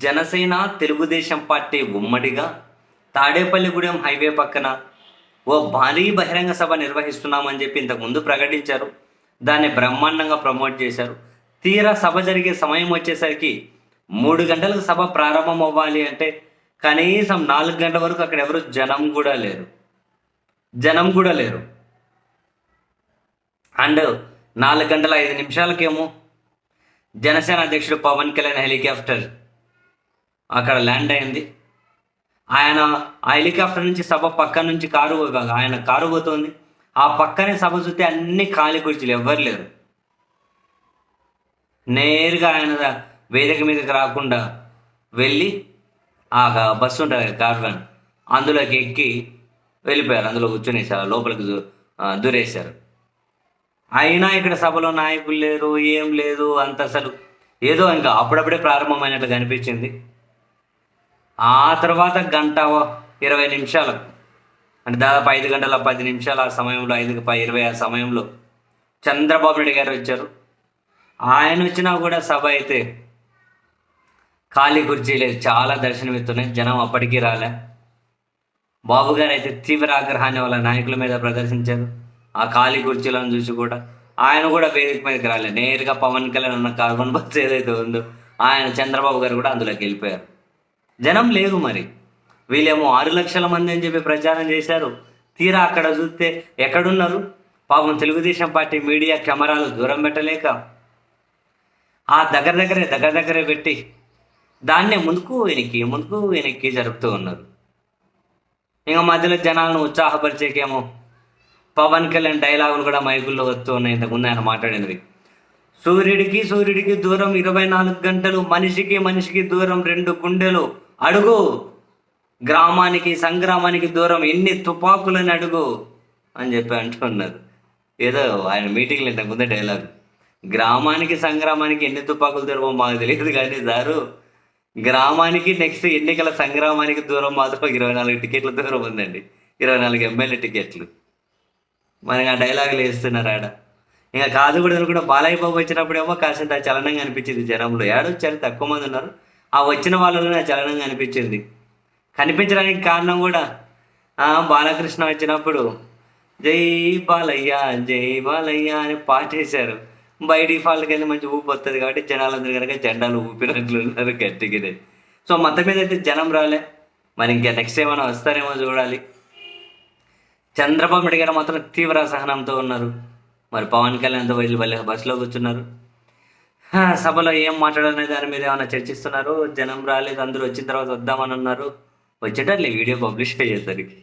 Janasena Telugu Desam party ఉమ్మడిగా Tadepalligudem highway పక్కన ఓ భారీ బహిరంగ సభ నిర్వహిస్తున్నామని చెప్పి ఇంతకుముందు ప్రకటించారు. దాన్ని బ్రహ్మాండంగా ప్రమోట్ చేశారు. తీరా సభ జరిగే సమయం వచ్చేసరికి మూడు గంటలకు సభ ప్రారంభం అవ్వాలి అంటే కనీసం నాలుగు గంటల వరకు అక్కడ ఎవరు జనం కూడా లేరు. జనం కూడా లేరు. అండ్ నాలుగు గంటల ఐదు నిమిషాలకేమో జనసేన అధ్యక్షుడు పవన్ కళ్యాణ్ హెలికాప్టర్ అక్కడ ల్యాండ్ అయింది. ఆయన ఆ హెలికాప్టర్ నుంచి సభ పక్క నుంచి కారు ఆయన కారు పోతుంది. ఆ పక్కనే సభ చూస్తే అన్ని ఖాళీ కుర్చీలు ఎవ్వరు లేరు. నేరుగా ఆయన వేదిక మీదకి రాకుండా వెళ్ళి ఆ బస్సు ఉంటుంది కదా, కార్ వ్యాన్ అందులోకి ఎక్కి వెళ్ళిపోయారు. అందులో కూర్చునేసారు లోపలికి దూరేశారు. అయినా ఇక్కడ సభలో నాయకులు లేరు ఏం లేదు అంత అసలు ఏదో ఇంకా అప్పుడప్పుడే ప్రారంభమైనట్లు కనిపించింది. ఆ తర్వాత గంట ఇరవై నిమిషాలకు అంటే దాదాపు ఐదు గంటల పది నిమిషాల ఆ సమయంలో ఐదు పై ఇరవై ఆ సమయంలో చంద్రబాబు నాయుడు గారు వచ్చారు. ఆయన వచ్చినా కూడా సభ అయితే ఖాళీ కుర్చీ లేదు చాలా దర్శనమిస్తున్నాయి జనం అప్పటికీ రాలే. బాబు గారు అయితే తీవ్ర ఆగ్రహాన్ని వాళ్ళ నాయకుల మీద ప్రదర్శించారు. ఆ ఖాళీ కుర్చీలను చూసి కూడా ఆయన కూడా వేదిక మీదకి రాలే. నేరుగా పవన్ కళ్యాణ్ ఉన్న కార్బన్ బస్ ఏదైతే ఉందో ఆయన చంద్రబాబు గారు కూడా అందులోకి వెళ్ళిపోయారు. జనం లేదు మరి. వీళ్ళేమో ఆరు లక్షల మంది అని చెప్పి ప్రచారం చేశారు. తీరా అక్కడ చూస్తే ఎక్కడున్నారు? పాపం తెలుగుదేశం పార్టీ మీడియా కెమెరాలు దూరం పెట్టలేక ఆ దగ్గర దగ్గరే దగ్గర దగ్గరే పెట్టి దాన్నే ముందుకు వెనక్కి ముందుకు వెనక్కి జరుపుతూ ఉన్నారు. ఇంకా మధ్యలో జనాలను ఉత్సాహపరిచేకేమో పవన్ కళ్యాణ్ డైలాగులు కూడా మైకుల్లో వస్తూ ఉన్నాయి. ఇంతకుముందు ఆయన మాట్లాడినవి సూర్యుడికి సూర్యుడికి దూరం ఇరవై నాలుగు గంటలు మనిషికి మనిషికి దూరం రెండు గుండెలు. అడుగు. గ్రామానికి సంగ్రామానికి దూరం ఎన్ని తుపాకులని అడుగు అని చెప్పి అంటున్నారు ఏదో ఆయన మీటింగ్లు ఇంతకుముందే డైలాగ్. గ్రామానికి సంగ్రామానికి ఎన్ని తుపాకులు దూరమో మాకు తెలియదు కానీ సారు గ్రామానికి నెక్స్ట్ ఎన్నికల సంగ్రామానికి దూరం మాత్రం ఇరవై నాలుగు టికెట్ల దూరం ఉందండి. ఇరవై నాలుగు ఎమ్మెల్యే టికెట్లు. మనకి ఆ డైలాగులు వేస్తున్నారు ఆడ. ఇంకా కాదు కూడా కూడా బాలయ్య బాబు వచ్చినప్పుడేమో కాసింత చలనంగా అనిపించింది జనంలో. ఏడొచ్చారు? తక్కువ మంది ఉన్నారు. ఆ వచ్చిన వాళ్ళలోనే ఆ చలనంగా కనిపించింది. కనిపించడానికి కారణం కూడా బాలకృష్ణ వచ్చినప్పుడు జై బాలయ్య జై బాలయ్య అని పాటేశారు బై డిఫాల్ట్కి వెళ్ళి మంచి ఊపి వస్తుంది కాబట్టి జనాలందరూ కనుక జెండాలు ఊపినట్లు ఉన్నారు గట్టిగానే. సో మొత్తం మీద అయితే జనం రాలే. మరి ఇంకా నెక్స్ట్ ఏమైనా వస్తారేమో చూడాలి. చంద్రబాబు నాయుడు గారు మాత్రం తీవ్ర అసహనంతో ఉన్నారు. మరి పవన్ కళ్యాణ్తో వెళ్ళి వెళ్ళి బస్సులో కూర్చున్నారు. సభలో ఏం మాట్లాడనే దాని మీద ఏమైనా చర్చిస్తున్నారు? జనం రాలేదు అందరూ వచ్చిన తర్వాత వద్దామని ఉన్నారు. వచ్చేటట్లే వీడియో పబ్లిష్ అయ్యేసరికి.